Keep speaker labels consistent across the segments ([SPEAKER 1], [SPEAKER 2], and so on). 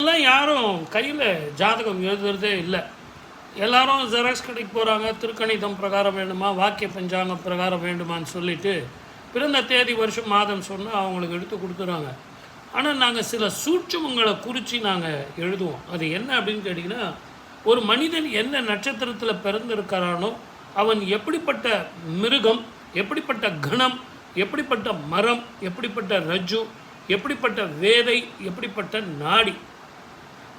[SPEAKER 1] எல்லாம் யாரும் கையில் ஜாதகம் எழுதுறதே இல்லை. எல்லாரும் ஜெராக்ஸ் கடைக்கு போகிறாங்க திருக்கணிதம் பிரகாரம் வேண்டுமா வாக்கிய பஞ்சாங்கம் பிரகாரம் வேண்டுமான்னு சொல்லிட்டு பிறந்த தேதி வருஷம் மாதம் சொன்னால் அவங்களுக்கு எடுத்து கொடுத்துறாங்க. ஆனால் நாங்கள் சில சூட்சமங்களை குறித்து நாங்கள் எழுதுவோம். அது என்ன அப்படின்னு கேட்டிங்கன்னா ஒரு மனிதன் என்ன நட்சத்திரத்தில் பிறந்திருக்கிறானோ அவன் எப்படிப்பட்ட மிருகம் எப்படிப்பட்ட கணம் எப்படிப்பட்ட மரம் எப்படிப்பட்ட ரஜு எப்படிப்பட்ட வேதை எப்படிப்பட்ட நாடி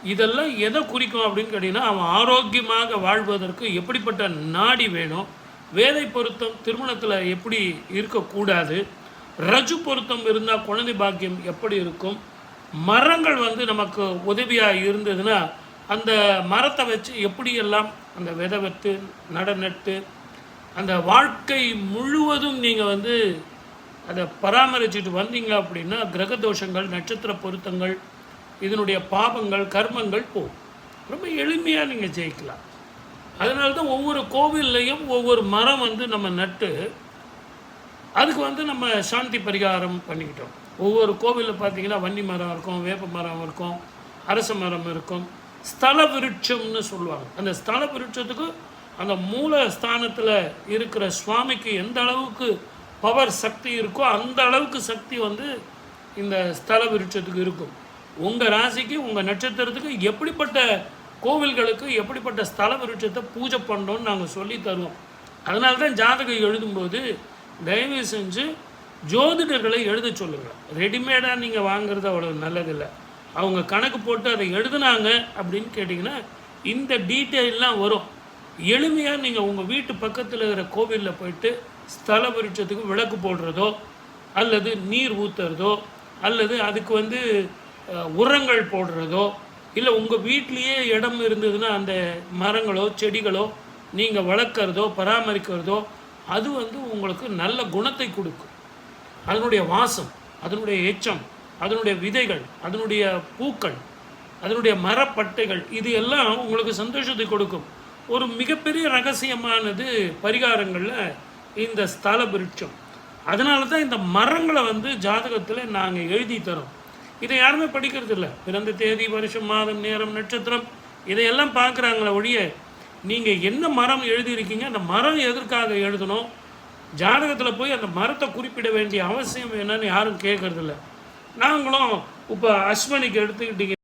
[SPEAKER 1] இதெல்லாம் எதை குறிக்கும் அப்படின்னு கேட்டிங்கன்னா அவன் ஆரோக்கியமாக வாழ்வதற்கு எப்படிப்பட்ட நாடி வேணும் வேதை பொருத்தம் திருமணத்தில் எப்படி இருக்கக்கூடாது ரஜு பொருத்தம் இருந்தால் குழந்தை பாக்கியம் எப்படி இருக்கும் மரங்கள் வந்து நமக்கு உதவியாக இருந்ததுன்னா அந்த மரத்தை வச்சு எப்படியெல்லாம் அந்த விதை வைத்து நட நட்டு அந்த வாழ்க்கை முழுவதும் நீங்கள் வந்து அதை பராமரிச்சுட்டு வந்தீங்க அப்படின்னா கிரக தோஷங்கள் நட்சத்திர பொருத்தங்கள் இதனுடைய பாபங்கள் கர்மங்கள் போகும் ரொம்ப எளிமையாக நீங்கள் ஜெயிக்கலாம். அதனால தான் ஒவ்வொரு கோவில்லையும் ஒவ்வொரு மரம் வந்து நம்ம நட்டு அதுக்கு வந்து நம்ம சாந்தி பரிகாரம் பண்ணிக்கிட்டோம். ஒவ்வொரு கோவிலில் பார்த்தீங்கன்னா வன்னி மரம் இருக்கும் வேப்ப மரம் இருக்கும் அரச மரம் இருக்கும். ஸ்தல விருட்சம்னு சொல்லுவாங்க. அந்த ஸ்தல விருட்சத்துக்கு அந்த மூல ஸ்தானத்தில் இருக்கிற சுவாமிக்கு எந்த அளவுக்கு பவர் சக்தி இருக்கோ அந்த அளவுக்கு சக்தி வந்து இந்த ஸ்தல விருட்சத்துக்கு இருக்கும். உங்கள் ராசிக்கு உங்கள் நட்சத்திரத்துக்கு எப்படிப்பட்ட கோவில்களுக்கு எப்படிப்பட்ட ஸ்தல விருட்சத்தை பூஜை பண்ணோன்னு நாங்கள் சொல்லி தருவோம். அதனால தான் ஜாதகம் எழுதும்போது தயவு செஞ்சு ஜோதிடர்களை எழுத சொல்லுங்கள் ரெடிமேடாக நீங்கள் வாங்குறது அவ்வளோ நல்லதில்லை. அவங்க கணக்கு போட்டு அதை எழுதுனாங்க அப்படின்னு கேட்டிங்கன்னா இந்த டீட்டெயிலாம் வரும். எளிமையாக நீங்கள் உங்கள் வீட்டு பக்கத்தில் இருக்கிற கோவிலில் போயிட்டு ஸ்தல விருட்சத்துக்கு விளக்கு போடுறதோ அல்லது நீர் ஊற்றுறதோ அல்லது அதுக்கு வந்து உரங்கள் போடுறதோ இல்லை உங்கள் வீட்லேயே இடம் இருந்ததுன்னா அந்த மரங்களோ செடிகளோ நீங்கள் வளர்க்குறதோ பராமரிக்கிறதோ அது வந்து உங்களுக்கு நல்ல குணத்தை கொடுக்கும். அதனுடைய வாசம் அதனுடைய எச்சம் அதனுடைய விதைகள் அதனுடைய பூக்கள் அதனுடைய மரப்பட்டைகள் இது எல்லாம் உங்களுக்கு சந்தோஷத்தை கொடுக்கும். ஒரு மிகப்பெரிய ரகசியமானது பரிகாரங்களில் இந்த ஸ்தல விருட்சம் அதனால தான் இந்த மரங்களை வந்து ஜாதகத்தில் நாங்கள் எழுதி தரோம். இதை யாருமே படிக்கிறது இல்லை பிறந்த தேதி வருஷம் மாதம் நேரம் நட்சத்திரம் இதையெல்லாம் பார்க்குறாங்களே ஒழிய நீங்கள் என்ன மரம் எழுதியிருக்கீங்க அந்த மரம் எதற்காக எழுதணும்? ஜாதகத்தில் போய் அந்த மரத்தை குறிப்பிட வேண்டிய அவசியம் என்னன்னு யாரும் கேட்கறதில்ல. நாங்களும் இப்போ அஸ்வனிக்கு எடுத்துக்கிட்டீங்க